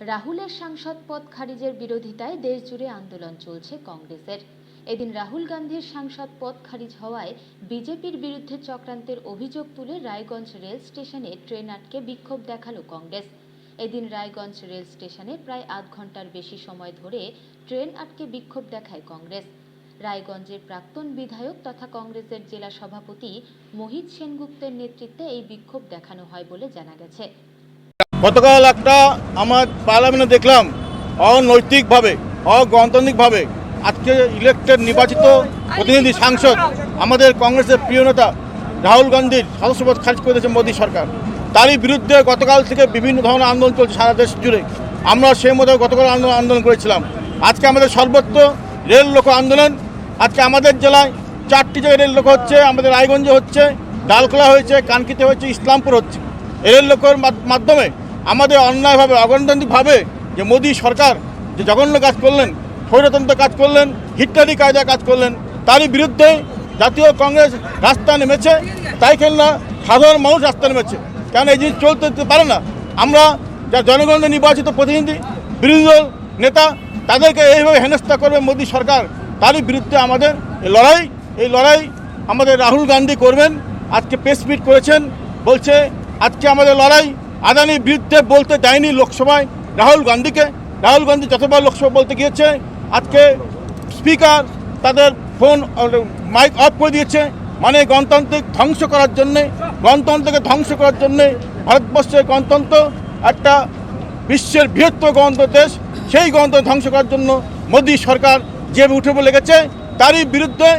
রাহুলের সাংসদ পদ খারিজের বিরোধিতায় দেশজুড়ে আন্দোলন চলছে কংগ্রেসের। এদিন রাহুল গান্ধীর সাংসদ পদ খারিজ হওয়ায় বিজেপির বিরুদ্ধে চক্রান্তের অভিযোগ তুলে রায়গঞ্জ রেল স্টেশনে ট্রেন আটকে বিক্ষোভ দেখাল কংগ্রেস। এদিন রায়গঞ্জ রেল স্টেশনে প্রায় আধ ঘণ্টার বেশি সময় ধরে ট্রেন আটকে বিক্ষোভ দেখায় কংগ্রেস। রায়গঞ্জের প্রাক্তন বিধায়ক তথা কংগ্রেসের জেলা সভাপতি মোহিত সেনগুপ্তের নেতৃত্বে এই বিক্ষোভ দেখানো হয় বলে জানা গেছে। গতকাল একটা আমার পার্লামেন্টে দেখলাম, অনৈতিকভাবে, অগণতান্ত্রিকভাবে আজকে ইলেক্টেড নির্বাচিত প্রতিনিধি সাংসদ, আমাদের কংগ্রেসের প্রিয় নেতা রাহুল গান্ধীর সদস্যপদ খারিজ করে দিয়েছে মোদী সরকার। তারই বিরুদ্ধে গতকাল থেকে বিভিন্ন ধরনের আন্দোলন চলছে সারা দেশ জুড়ে। আমরা সেই মতো গতকাল আন্দোলন আন্দোলন করেছিলাম। আজকে আমাদের সর্বত্র রেল লোক আন্দোলন। আজকে আমাদের জেলায় চারটি জায়গায় রেল লোক হচ্ছে, আমাদের রায়গঞ্জে হচ্ছে, ডালখোলা হয়েছে, কানকিতে হয়েছে, ইসলামপুর হচ্ছে। রেল লোকের মাধ- মাধ্যমে আমাদের অন্যায়ভাবে, অগণতান্ত্রিকভাবে যে মোদী সরকার যে জঘন্য কাজ করলেন, স্বৈরতন্ত্র কাজ করলেন, হিটলারি কায়দা কাজ করলেন, তারই বিরুদ্ধে জাতীয় কংগ্রেস রাস্তায় নেমেছে, তাই কেননা সাধারণ মানুষ রাস্তায় নেমেছে। কারণ এই জিনিস চলতে পারে না। আমরা যা জনগণের নির্বাচিত প্রতিনিধি, বিরোধী দল, নেতা, তাদেরকে এইভাবে হেনস্থা করবে মোদী সরকার, তারই বিরুদ্ধে আমাদের এই লড়াই এই লড়াই আমাদের রাহুল গান্ধী করবেন, আজকে প্রেস মিট করেছেন, বলছে আজকে আমাদের লড়াই আদানির বিরুদ্ধে বলতে দেয়নি লোকসভায়। রাহুল গান্ধীকে। রাহুল গান্ধী যতবার লোকসভা বলতে গিয়েছে, আজকে স্পিকার তাদের ফোন মাইক অফ করে দিয়েছে। মানে গণতান্ত্রিক ধ্বংস করার জন্যে, গণতন্ত্রকে ধ্বংস করার জন্যে ভারতবর্ষের গণতন্ত্র একটা বিশ্বের বৃহত্তর গণতন্ত্র দেশ, সেই গণতন্ত্র ধ্বংস করার জন্য মোদী সরকার যে উঠে পড়ে লেগেছে তারই বিরুদ্ধে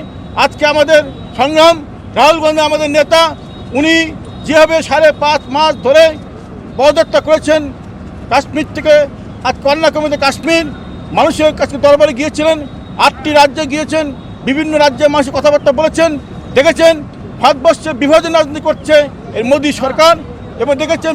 আজকে আমাদের সংগ্রাম, রাহুল গান্ধী আমাদের নেতা, উনি যেভাবে সাড়ে পাঁচ মাস ধরে পদযাত্রা করেছেন কাশ্মীর থেকে। আজ কন্যাকুমারীতে কাশ্মীর, মানুষের কাছে দরবারে গিয়েছিলেন, আটটি রাজ্যে গিয়েছেন, বিভিন্ন রাজ্যে মানুষের কথাবার্তা বলেছেন, দেখেছেন, ভারতবর্ষে বিভাজন রাজনীতি করছে এর মোদী সরকার, এবং দেখেছেন